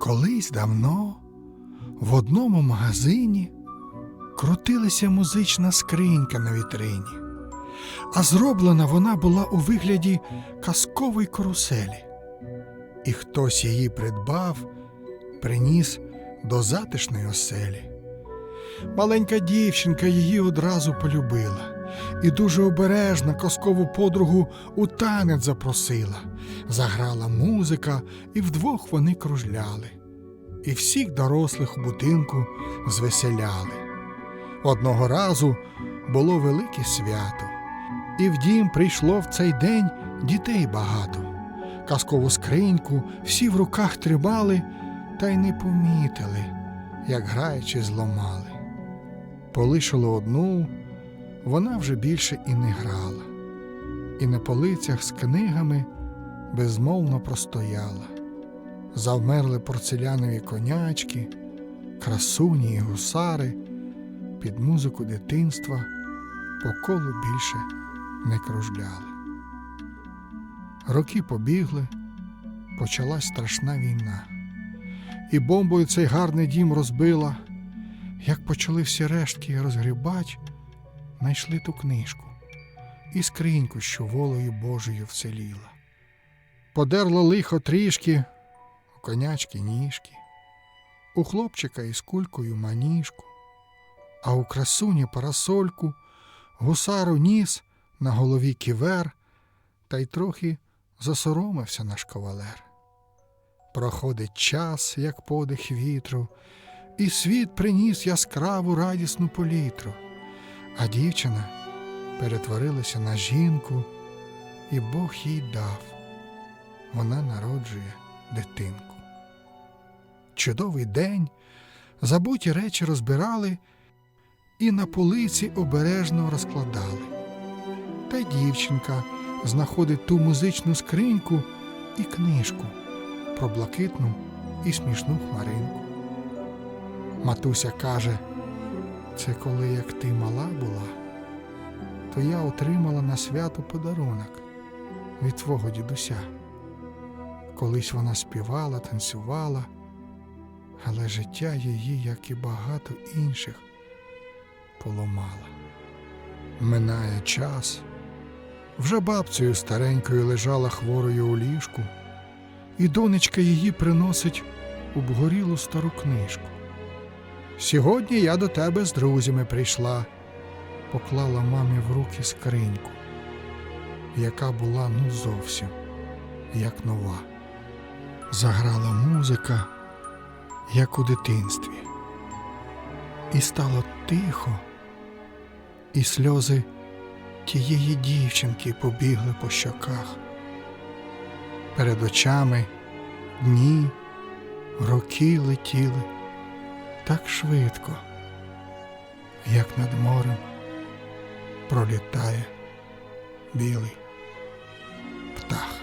Колись давно в одному магазині крутилася музична скринька на вітрині, а зроблена вона була у вигляді казкової каруселі. І хтось її придбав, приніс до затишної оселі. Маленька дівчинка її одразу полюбила і дуже обережно казкову подругу у танець запросила. Заграла музика, і вдвох вони кружляли, і всіх дорослих у будинку звеселяли. Одного разу було велике свято, і в дім прийшло в цей день дітей багато. Казкову скриньку всі в руках тримали, та й не помітили, як граючи зломали. Полишили одну, вона вже більше і не грала, і на полицях з книгами безмовно простояла. Завмерли порцелянові конячки, красуні і гусари, під музику дитинства по колу більше не кружляли. Роки побігли, почалась страшна війна, і бомбою цей гарний дім розбила. Як почали всі рештки розгрібать, знайшли ту книжку і скриньку, що волею Божою вцеліла. Подерло лихо трішки, у конячки ніжки, у хлопчика із кулькою маніжку, а у красуні парасольку, гусару ніс на голові ківер, та й трохи засоромився наш кавалер. Проходить час, як подих вітру, і світ приніс яскраву радісну політру, а дівчина перетворилася на жінку, і Бог їй дав. Вона народжує дитинку. Чудовий день, забуті речі розбирали і на полиці обережно розкладали. Та й дівчинка знаходить ту музичну скриньку і книжку про блакитну і смішну хмаринку. Матуся каже, це коли як ти мала була, то я отримала на свято подарунок від твого дідуся. Колись вона співала, танцювала, але життя її, як і багато інших, поламала. Минає час. Вже бабцею старенькою лежала хворою у ліжку, і донечка її приносить обгорілу стару книжку. Сьогодні я до тебе з друзями прийшла, поклала мамі в руки скриньку, яка була ну зовсім як нова. Заграла музика, як у дитинстві, і стало тихо, і сльози тієї дівчинки побігли по щоках. Перед очами дні, роки летіли так швидко, як над морем пролітає білий птах.